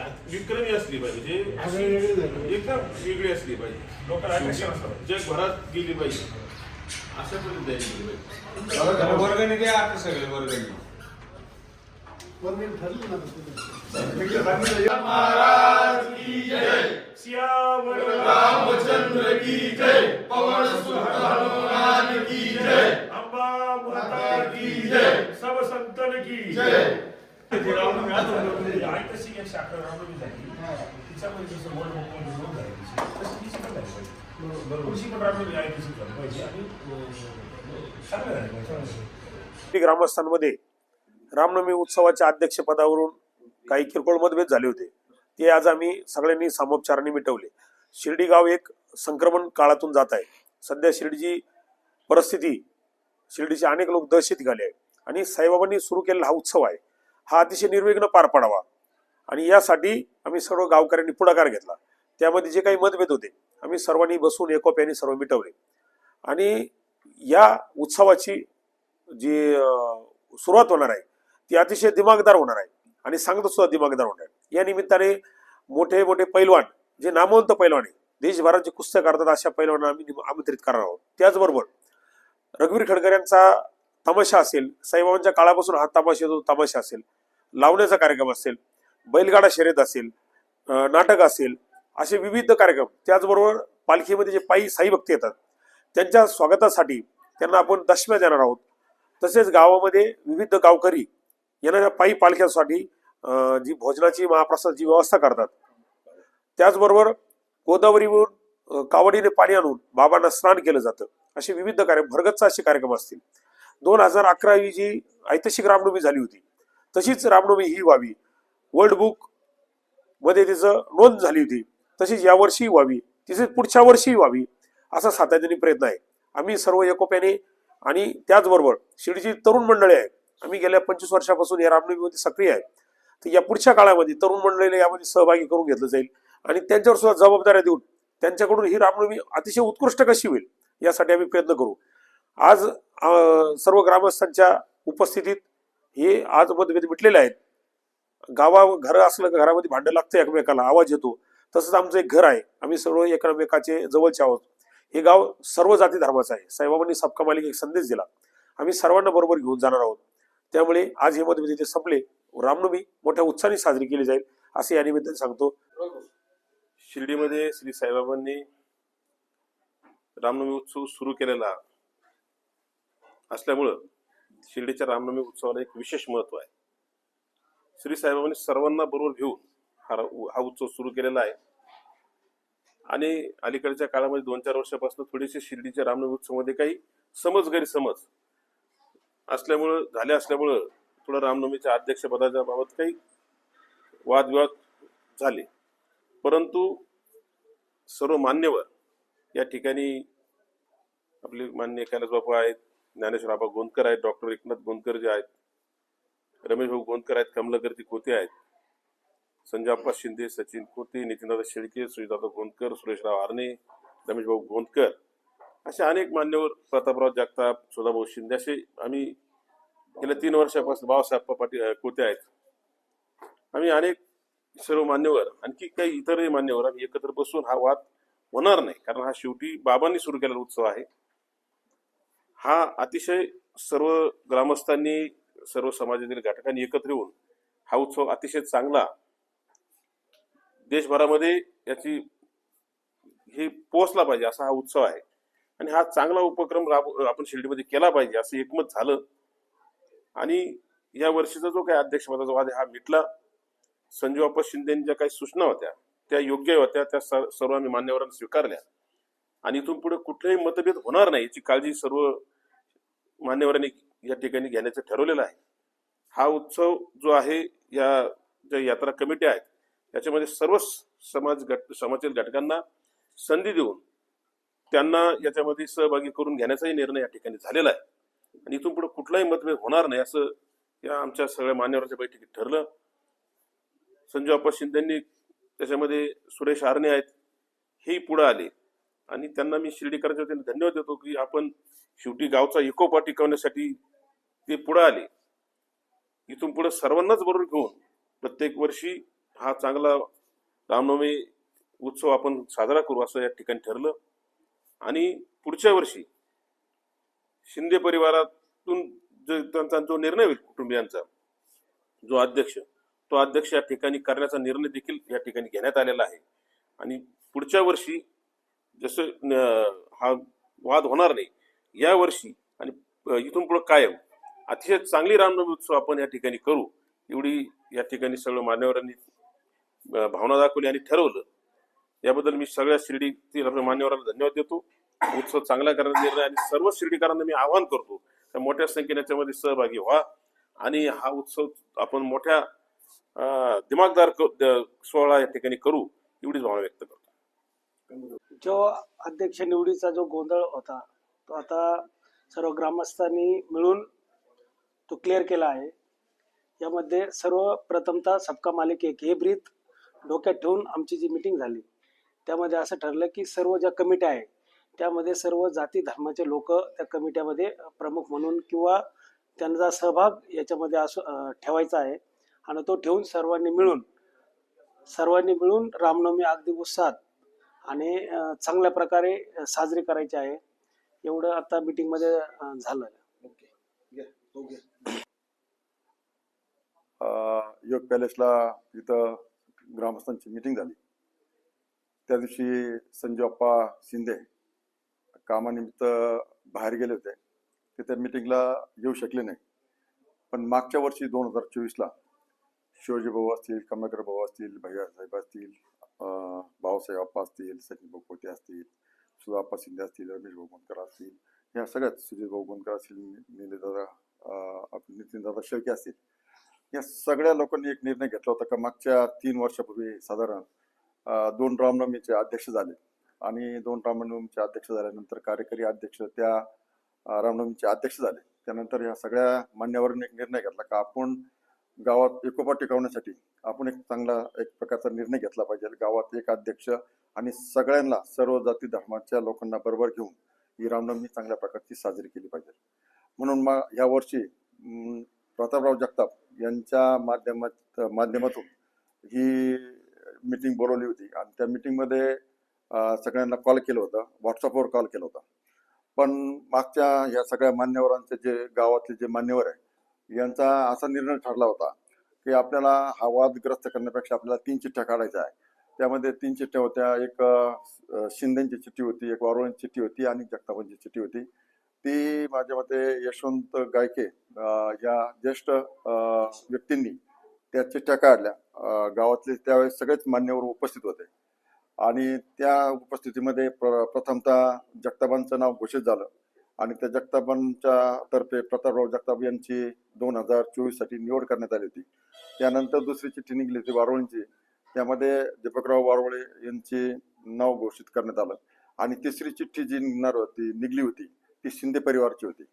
विक्रमी असली पाहिजे. म्हणजे अशी वेगळी झाली. एकदम वेगळी असली पाहिजे. लोकांना आकर्षण असावं. जगभरात गेली पाहिजे. अशा पद्धतीने तयारी केली पाहिजे वर्गणी द्या आता सगळे वर्गणी. रामचंद्र की जय. पवन सुत हनुमान की जय. अंबा माता की जय. सब संतन की जय. आई एक जसं वर्ल्ड बुकमध्ये नोंद झाली तशी पण झाली पाहिजे पण आई झाली पाहिजे आणि चांगलं झालं पाहिजे ग्रामस्थांमध्ये रामनवमी उत्सवाच्या अध्यक्षपदावरून काही किरकोळ मतभेद झाले होते. ते आज आम्ही सगळ्यांनी सामोपचाराने मिटवले. शिर्डी गाव एक संक्रमण काळातून जात आहे. सध्या शिर्डीची परिस्थिती शिर्डीचे अनेक लोक दहशत झाले आहे आणि साईबाबांनी सुरू केलेला हा उत्सव आहे. हा अतिशय निर्विघ्न पार पडावा. आणि यासाठी आम्ही सर्व गावकऱ्यांनी पुढाकार घेतला. त्यामध्ये जे काही मतभेद होते आम्ही सर्वांनी बसून एकोप्याने सर्व मिटवले. आणि या उत्सवाची जी सुरुवात होणार आहे ती अतिशय दिमागदार होणार आहे. आणि सांगतो सुद्धा दिमागदार होणार आहे. या निमित्ताने मोठे मोठे पैलवान जे नामवंत पैलवान आहे देशभरात जे कुस्त्या करतात अशा पैलवानांना आम्ही आमंत्रित करणार आहोत. त्याचबरोबर रघुवीर खडकर यांचा तमाशा असेल साईबाबांच्या काळापासून हा तमाशा येतो तमाशा असेल. लावण्याचा कार्यक्रम असेल बैलगाडा शर्यत असेल नाटक असेल असे विविध कार्यक्रम. त्याचबरोबर पालखीमध्ये जे पायी साई भक्त येतात त्यांच्या स्वागतासाठी त्यांना आपण दशम्या देणार आहोत. तसेच गावामध्ये विविध गावकरी येणाऱ्या पायी पालख्यांसाठी जी भोजनाची महाप्रसादची व्यवस्था करतात. त्याचबरोबर गोदावरीवरून कावडीने पाणी आणून बाबांना स्नान केलं जातं. असे विविध कार्यक्रम भरगतचा असे कार्यक्रम असतील. दोन हजार अकरावी जी ऐतिहासिक रामनवमी झाली होती. तशीच रामनवमी ही व्हावी. वर्ल्ड बुकमध्ये तिचं नोंद झाली होती. तशीच यावर्षी व्हावी. तिचे पुढच्या वर्षी व्हावी असा सातत्याने प्रयत्न आहे. आम्ही सर्व एकोप्याने आणि त्याचबरोबर शिर्डीची तरुण मंडळी आहे. आम्ही गेल्या पंचवीस वर्षापासून या रामनवमीमध्ये सक्रिय आहे. तर या पुढच्या काळामध्ये तरुण मंडळीला यामध्ये सहभागी करून घेतलं जाईल आणि त्यांच्यावर सुद्धा जबाबदाऱ्या देऊन त्यांच्याकडून ही रामनवमी अतिशय उत्कृष्ट कशी होईल यासाठी आम्ही प्रयत्न करू. आज सर्व ग्रामस्थांच्या उपस्थितीत हे आज मतभेद मिटलेले आहेत. गावा घर असलं घरामध्ये भांडं लागतं एकमेकाला आवाज येतो. तसंच आमचं एक घर आहे. आम्ही सर्व एकमेकाचे जवळचे आहोत. हे गाव सर्व जाती धर्माचं आहे. साईबाबांनी सबका मालिक एक संदेश दिला. आम्ही सर्वांना बरोबर घेऊन जाणार आहोत. त्यामुळे आज हे मतभेद इथे संपले. रामनवमी मोठ्या उत्साहाने साजरी केली जाईल असे या निमित्ताने सांगतो. शिर्डीमध्ये श्री साईबाबांनी रामनवमी उत्सव सुरू केलेला. असल्यामुळं शिर्डीच्या रामनवमी उत्सवाला एक विशेष महत्त्व आहे. श्री साहेबांनी सर्वांना बरोबर घेऊन हा रा- हा उत्सव सुरू केलेला आहे. आणि अलीकडच्या काळामध्ये दोन चार वर्षापासून थोडेसे शिर्डीच्या रामनवमी उत्सवामध्ये काही समज गैरसमज असल्यामुळं झाले असल्यामुळं थोडं रामनवमीच्या अध्यक्षपदाच्या बाबत काही वादविवाद झाले. परंतु सर्व मान्यवर या ठिकाणी आपले मान्य कैलास बापू आहेत ज्ञानेश्वर बाबा गोंदकर आहेत डॉक्टर एकनाथ गोंदकर जे आहेत रमेश भाऊ गोंदकर आहेत कमलकर ती खोते आहेत संजय अप्पा शिंदे सचिन खोते नितीनदादा शेळके सुजितदादा गोंदकर सुरेशराव आरणे रमेश भाऊ गोंदकर असे अनेक मान्यवर प्रतापराव जगताप सुधाभाऊ शिंदे असे आम्ही गेल्या तीन वर्षापासून बाबासाहेब पाटील कोते आहेत. आम्ही अनेक सर्व मान्यवर आणखी काही इतरही मान्यवर आम्ही एकत्र बसून हा वाद होणार नाही कारण हा शेवटी बाबांनी सुरू केलेला उत्सव आहे. हा अतिशय सर्व ग्रामस्थांनी सर्व समाजातील घटकांनी एकत्र येऊन हा उत्सव अतिशय चांगला देशभरामध्ये याची हे पोहोचला पाहिजे असा हा उत्सव आहे. आणि हा चांगला उपक्रम आपण शिर्डीमध्ये केला पाहिजे असं एकमत झालं. आणि या वर्षीचा जो काही अध्यक्षपदाचा वाद आहे हा मिटला. संजू अप्पा शिंदेनी ज्या काही सूचना होत्या त्या योग्य होत्या त्या सर- सर्व आम्ही मान्यवरांनी स्वीकारल्या. आणि इथून पुढे कुठलेही मतभेद होणार नाही याची काळजी सर्व मान्यवरांनी या ठिकाणी घेण्याचं ठरवलेलं आहे. हा उत्सव जो आहे या ज्या यात्रा कमिटी आहेत याच्यामध्ये सर्व समाज गट समाजातील घटकांना संधी देऊन त्यांना याच्यामध्ये सहभागी करून घेण्याचाही निर्णय या ठिकाणी झालेला आहे. आणि इथून पुढे कुठलाही मतभेद होणार नाही असं या आमच्या सगळ्या मान्यवरांच्या बैठकीत ठरलं. संजू अप्पा शिंदेंनी त्याच्यामध्ये सुरेश आरणे आहेत हेही पुढे आले. आणि त्यांना मी शिर्डीकरांच्या वतीने धन्यवाद देतो की आपण शेवटी गावचा इकोपा टिकवण्यासाठी ते पुढे आले. इथून पुढे सर्वांनाच बरोबर घेऊन प्रत्येक वर्षी हा चांगला रामनवमी उत्सव आपण साजरा करू असं या ठिकाणी ठरलं. आणि पुढच्या वर्षी शिंदे परिवारातून जो त्यांचा जो निर्णय होईल कुटुंबियांचा जो अध्यक्ष तो अध्यक्ष या ठिकाणी करण्याचा निर्णय देखील या ठिकाणी घेण्यात आलेला आहे. आणि पुढच्या वर्षी जसं न- हा वाद होणार नाही. या वर्षी आणि इथून पुढे कायम. अतिशय चांगली रामनवमी उत्सव आपण या ठिकाणी करू. एवढी या ठिकाणी सगळं मान्यवरांनी भावना दाखवली आणि ठरवलं. याबद्दल मी सगळ्या शिर्डीतील आपल्या मान्यवरांना धन्यवाद देतो. उत्सव चांगला करण्याचा निर्णय आणि सर्व शिर्डीकरांना मी आवाहन करतो त्या मोठ्या संख्येने याच्यामध्ये सहभागी व्हा. आणि हा उत्सव आपण मोठ्या दिमागदार क- द- सोहळा या ठिकाणी करू एवढीच भावना व्यक्त करतो. जो अध्यक्ष निवडीचा जो गोंधळ होता तो आता सर्व ग्रामस्थांनी मिळून तो क्लिअर केला आहे. यामध्ये सर्व प्रथमतः सबका मालिक एक हे ब्रीत डोक्यात ठेवून आमची जी मिटिंग झाली त्यामध्ये असं ठरलं की सर्व ज्या कमिट्या आहे त्यामध्ये सर्व जाती धर्माचे लोक त्या कमिट्यामध्ये प्रमुख म्हणून किंवा त्यांचा सहभाग याच्यामध्ये असो ठेवायचा आहे. आणि तो ठेवून सर्वांनी मिळून सर्वांनी मिळून रामनवमी अगदी उत्साहात आणि चांगल्या प्रकारे साजरी करायची आहे. एवढं आता मीटिंगमध्ये झालं. योग पॅलेसला इथं ग्रामस्थांची मीटिंग झाली. त्या दिवशी संजू अप्पा शिंदे कामानिमित्त बाहेर गेले होते. ते त्या मीटिंगला येऊ शकले नाही. पण मागच्या वर्षी दोन हजार चोवीसला शिवाजी भाऊ असतील कमलाकर भाऊ असतील भैया साहेब असतील भाऊसाहेब अप्पा असतील सचिन भाऊ असतील सुधाप्पा शिंदे असतील रमेश भाऊ असतील ह्या सगळ्यात सुजित भाऊ असतील निलेदादा नितीनदादा शेळके असतील या सगळ्या लोकांनी एक निर्णय घेतला होता का मागच्या तीन वर्षापूर्वी साधारण दोन रामनवमीचे अध्यक्ष झाले आणि दोन रामनवमीचे अध्यक्ष झाल्यानंतर कार्यकारी अध्यक्ष त्या रामनवमीचे अध्यक्ष झाले त्यानंतर या सगळ्या मान्यवरांनी एक निर्णय घेतला का आपण गावात एकोपा टिकवण्यासाठी आपण एक चांगला एक प्रकारचा निर्णय घेतला पाहिजे. गावात एक अध्यक्ष आणि सगळ्यांना सर्व जाती धर्माच्या लोकांना बरोबर घेऊन ही रामनवमी चांगल्या प्रकारची साजरी केली पाहिजे. म्हणून मग या वर्षी प्रतापराव जगताप यांच्या माध्यमात माध्यमातून ही मीटिंग बोलवली होती. आणि त्या मीटिंगमध्ये सगळ्यांना कॉल केलं होतं. व्हॉट्सअपवर कॉल केला होता. पण मागच्या या सगळ्या मान्यवरांचे जे गावातले जे मान्यवर आहे यांचा असा निर्णय ठरला होता की आपल्याला हा वादग्रस्त करण्यापेक्षा आपल्याला तीन चिठ्ठ्या काढायच्या आहे त्यामध्ये तीन चिठ्ठ्या होत्या. एक शिंदेची चिठ्ठी होती एक वारुळांची चिठ्ठी होती आणि जगतापांची चिठ्ठी होती. ती माझ्या मते यशवंत गायके या ज्येष्ठ व्यक्तींनी त्या चिठ्ठ्या काढल्या. गावातले त्यावेळेस सगळेच मान्यवर उपस्थित होते. आणि त्या उपस्थितीमध्ये प्र प्रथमतः जगतापांचं नाव घोषित झालं. आणि त्या जगतापांच्या तर्फे प्रतापराव जगताप यांची दोन हजार चोवीससाठी निवड करण्यात आली होती. त्यानंतर दुसरी चिठ्ठी निघली होती वारवळींची. त्यामध्ये दीपकराव वारवळे यांचे नाव घोषित करण्यात आलं. आणि तिसरी चिठ्ठी जी निघणार होती निघली होती ती शिंदे परिवारची होती.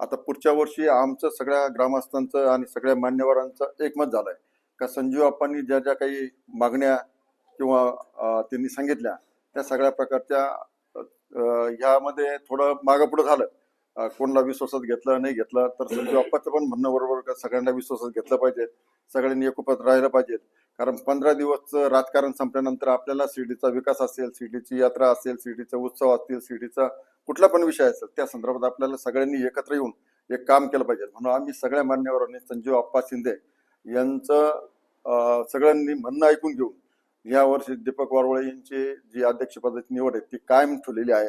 आता पुढच्या वर्षी आमचं सगळ्या ग्रामस्थांचं आणि सगळ्या मान्यवरांचं एकमत झालंय. का संजीव आप्पांनी ज्या ज्या काही मागण्या किंवा त्यांनी सांगितल्या त्या सगळ्या प्रकारच्या यामध्ये ह्यामध्ये थोडं मागं पुढं झालं. कोणाला विश्वासात घेतलं नाही घेतलं तर संजीव अप्पाचं पण म्हणणं बरोबर का? सगळ्यांना विश्वासात घेतलं पाहिजे. सगळ्यांनी एकोपत राहिलं पाहिजे. कारण पंधरा दिवसचं राजकारण संपल्यानंतर आपल्याला शिर्डीचा विकास असेल शिर्डीची यात्रा असेल शिर्डीचा उत्सव असतील शिर्डीचा कुठला पण विषय असेल त्या संदर्भात आपल्याला सगळ्यांनी एकत्र येऊन एक काम केलं पाहिजे. म्हणून आम्ही सगळ्या मान्यवरांनी संजीव अप्पा शिंदे यांचं सगळ्यांनी म्हणणं ऐकून घेऊन या वर्षी दीपक वारवळे यांची जी अध्यक्षपदाची निवड आहे ती कायम ठेवलेली आहे.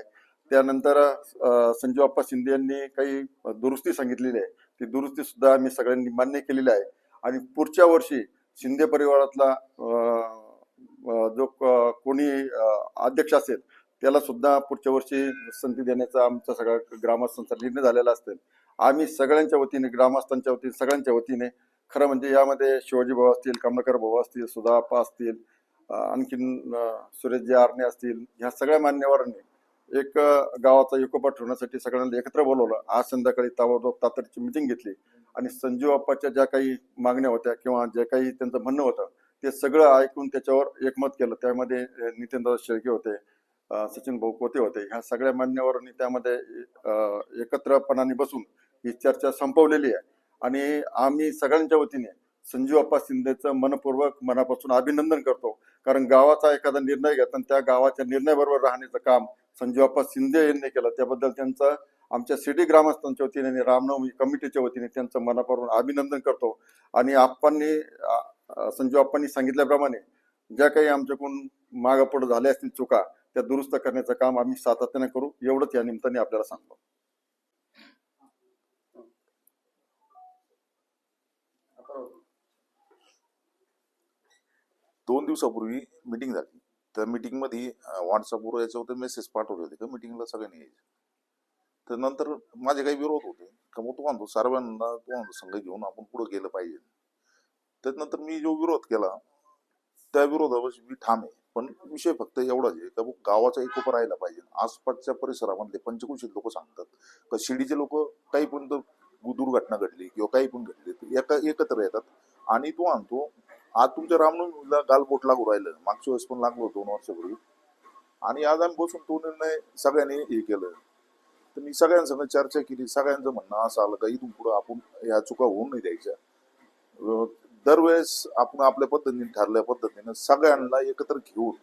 त्यानंतर अं, संजीव अप्पा शिंदे यांनी काही दुरुस्ती सांगितलेली आहे. ती दुरुस्ती सुद्धा आम्ही सगळ्यांनी मान्य केलेली आहे. आणि पुढच्या वर्षी शिंदे परिवारातला जो कोणी अध्यक्ष असेल त्याला सुद्धा पुढच्या वर्षी संधी देण्याचा आमचा सगळा ग्रामस्थांचा निर्णय झालेला असेल. आम्ही सगळ्यांच्या वतीने ग्रामस्थांच्या वतीने सगळ्यांच्या वतीने खरं म्हणजे यामध्ये शिवाजी भाऊ असतील कमलाकर भाऊ असतील सुधाप्पा असतील आणखीन सुरेश जे आरणे असतील ह्या सगळ्या मान्यवरांनी एक गावाचा एकोपा ठेवण्यासाठी सगळ्यांना एकत्र बोलवलं. आज संध्याकाळी ताबडतोब तातडीची मिटिंग घेतली. आणि संजीव अप्पाच्या ज्या काही मागण्या होत्या किंवा जे काही त्यांचं म्हणणं होतं ते सगळं ऐकून त्याच्यावर एकमत केलं. त्यामध्ये नितीनदादा शेळके होते सचिन भाऊ कोते होते. ह्या सगळ्या मान्यवरांनी त्यामध्ये एकत्रपणाने बसून ही चर्चा संपवलेली आहे. आणि आम्ही सगळ्यांच्या वतीने संजीव अप्पा शिंदेचं मनपूर्वक मनापासून अभिनंदन करतो. कारण गावाचा एखादा निर्णय घेत आणि त्या गावाच्या निर्णयाबरोबर राहण्याचं काम संजीव अप्पा शिंदे यांनी केलं. त्याबद्दल त्यांचं आमच्या सिटी ग्रामस्थांच्या वतीने आणि रामनवमी कमिटीच्या वतीने त्यांचं मनापासून अभिनंदन करतो. आणि आप्पांनी अ, सांगितल्याप्रमाणे ज्या काही आमच्याकडून मागं पुढे झाल्या असतील चुका त्या दुरुस्त करण्याचं काम आम्ही सातत्याने करू. एवढंच या निमित्ताने आपल्याला सांगतो. दोन दिवसापूर्वी मीटिंग झाली. त्या मिटिंगमध्ये व्हॉट्सअपवर याच्यावर मेसेज पाठवले होते का? मिटिंगला सगळ्यांनी यायचे. तर नंतर माझे काही विरोध होते. का मग तू म्हणतो सर्वांना तू म्हणतो संघ घेऊन आपण पुढे गेलं पाहिजे. त्याच्यानंतर मी जो विरोध केला त्या विरोधावर मी ठाम आहे. पण विषय फक्त एवढाच आहे का बुवा गावाचा एकोपा राहिला पाहिजे. आसपासच्या परिसरामधले पंचकुशीत लोक सांगतात का शिडीचे लोक काही पण दुर्घटना घडली किंवा काही पण घडली तर एका एकत्र येतात आणि तो आणतो आज तुमच्या रामनवमीला गालबोट लागू राहिलं. मागच्या वेळेस पण लागलो दोन वर्षापूर्वी. आणि आज आम्ही बसून तो निर्णय सगळ्यांनी हे केलं. तर मी सगळ्यांसंग चर्चा केली. सगळ्यांचं म्हणणं असं आलं का इथून पुढं आपण ह्या चुका होऊ नाही द्यायच्या. दरवेळेस आपण आपल्या पद्धतीने ठरल्या पद्धतीने सगळ्यांना एकत्र घेऊन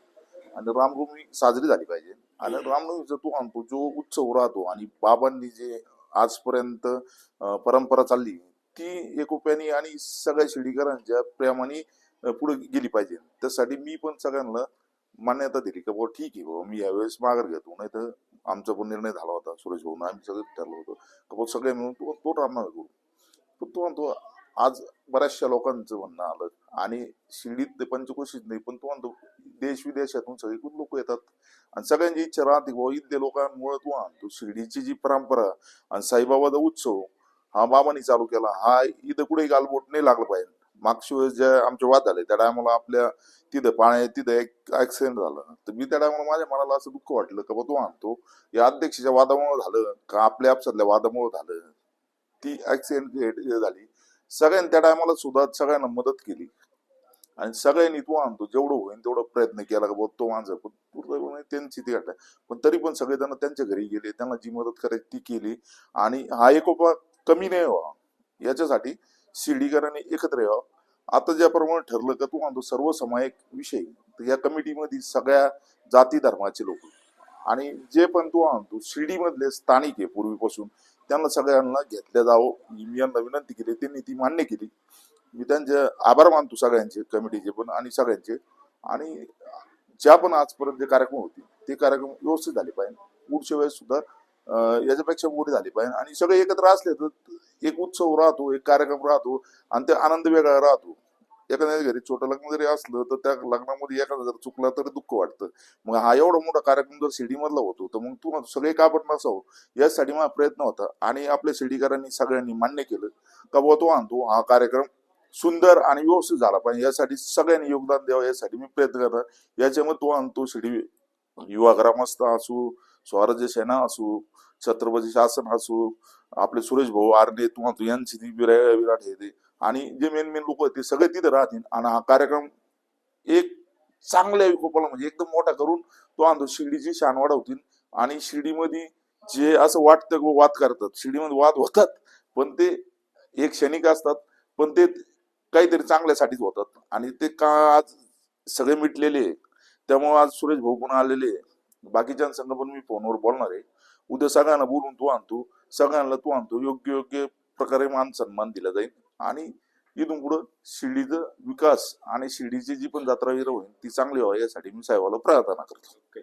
आणि रामनवमी साजरी झाली पाहिजे. आणि रामनवमीचा तो आणतो जो उत्सव राहतो आणि बाबांनी जे आजपर्यंत परंपरा चालली ती एकोप्याने आणि सगळ्या शिडीकरांच्या प्रेमाने पुढे गेली पाहिजे. त्यासाठी मी पण सगळ्यांना मान्यता दिली की बाबा ठीक आहे बाबा मी यावेळेस माघार घेतो. नाही तर आमचा पण निर्णय झाला होता सुरेश भाऊ आम्ही सगळं ठरलो होतो. का बाबा सगळे मिळून तो तो रामनवमी करू पण तो म्हणतो आज बऱ्याचशा लोकांचं म्हणणं आलं आणि शिर्डीत पंचकोशीत नाही पण तो म्हणतो देश विदेशातून सगळीकडून लोक येतात आणि सगळ्यांची इच्छा राहते भाऊ इथल्या लोकांमुळे तो आणतो. शिर्डीची जी परंपरा आणि साईबाबाचा उत्सव हा बाबांनी चालू केला. हा इथं कुठे गालबोट नाही लागलं पाहिजे. मागच्या वेळेस जे आमचे वाद झाले त्या टायमाला आपल्या तिथं पाण्या तिथं एक ऍक्सिडेंट झालं. तर मी त्या टायमाला माझ्या मनाला असं दुःख वाटलं का बा तो आणतो या अध्यक्षाच्या वादामुळे झालं का आपल्या आपसातल्या वादामुळे झालं? ती ऍक्सिडेंट झाली. सगळ्यांनी त्या टायमाला सुद्धा सगळ्यांना मदत केली. आणि सगळ्यांनी तो आणतो जेवढं होईल तेवढा प्रयत्न केला का तो माणसं पण पूर्ण म्हणजे त्यांची ती घटना. पण तरी पण सगळेजण त्यांच्या घरी गेले त्यांना जी मदत करायची ती केली. आणि हा एकोपा कमी नाही व्हा याच्यासाठी शिर्डीकरांनी एकत्र यावं. आता ज्याप्रमाणे ठरलं का तू म्हणतो सर्वसमायक विषय. तर या कमिटीमध्ये सगळ्या जाती धर्माचे लोक. आणि जे पण तू आणतो शिर्डीमधले स्थानिक आहे पूर्वीपासून त्यांना सगळ्यांना घेतल्या जावं. मी यांना विनंती केली त्यांनी ती मान्य केली. मी त्यांचे आभार मानतो सगळ्यांचे कमिटीचे पण आणि सगळ्यांचे. आणि ज्या पण आजपर्यंत जे कार्यक्रम होते ते कार्यक्रम व्यवस्थित झाले पाहिजे. पुढच्या वेळेस सुद्धा याच्यापेक्षा मोठी झाली पाहिजे. आणि सगळे एकत्र असले तर एक उत्सव राहतो एक कार्यक्रम राहतो आणि ते आनंद वेगळा राहतो. एखाद्या घरी छोटं लग्न जरी असलं तर त्या लग्नामध्ये एखादा जर चुकला तर दुःख वाटतं. मग हा एवढा मोठा कार्यक्रम जर शिर्डीमधला होतो तर मग तू सगळे का पण नसावं. यासाठी माझा प्रयत्न होता आणि आपल्या शिर्डीकरांनी सगळ्यांनी मान्य केलं का बुवा तो आणतो हा कार्यक्रम सुंदर आणि व्यवस्थित झाला पाहिजे. यासाठी सगळ्यांनी योगदान द्यावं यासाठी मी प्रयत्न करणार याच्यामध्ये तो आणतो शिर्डी युवा ग्रामस्थ असू स्वराज्य सेना असू छत्रपती शासन असू आपले सुरेश भाऊ आरणे तू यांची विराट हे ते. आणि जे मेन मेन लोक आहेत ते सगळे तिथे राहतील. आणि हा कार्यक्रम एक चांगल्या विकोपाला म्हणजे एकदम मोठा करून तो आणतो शिर्डीची शान वाढवतील. आणि शिर्डीमध्ये जे असं वाटतं किंवा वाद करतात. शिर्डीमध्ये वाद होतात पण ते एक क्षणिक असतात. पण ते काहीतरी चांगल्यासाठीच होतात. आणि ते का आज सगळे मिटलेले आहे. त्यामुळे आज सुरेश भाऊ पण आलेले आहे. बाकीच्यांसंग पण मी फोनवर बोलणार आहे. उद्या सगळ्यांना बोलून तू आणतो सगळ्यांना तू आणतो योग्य योग्य प्रकारे मान सन्मान दिला जाईल. आणि इथून पुढं शिर्डीचा विकास आणि शिर्डीची जी पण जत्रा विरा होईल ती चांगली व्हावी यासाठी मी साहेबाला प्रार्थना करतो.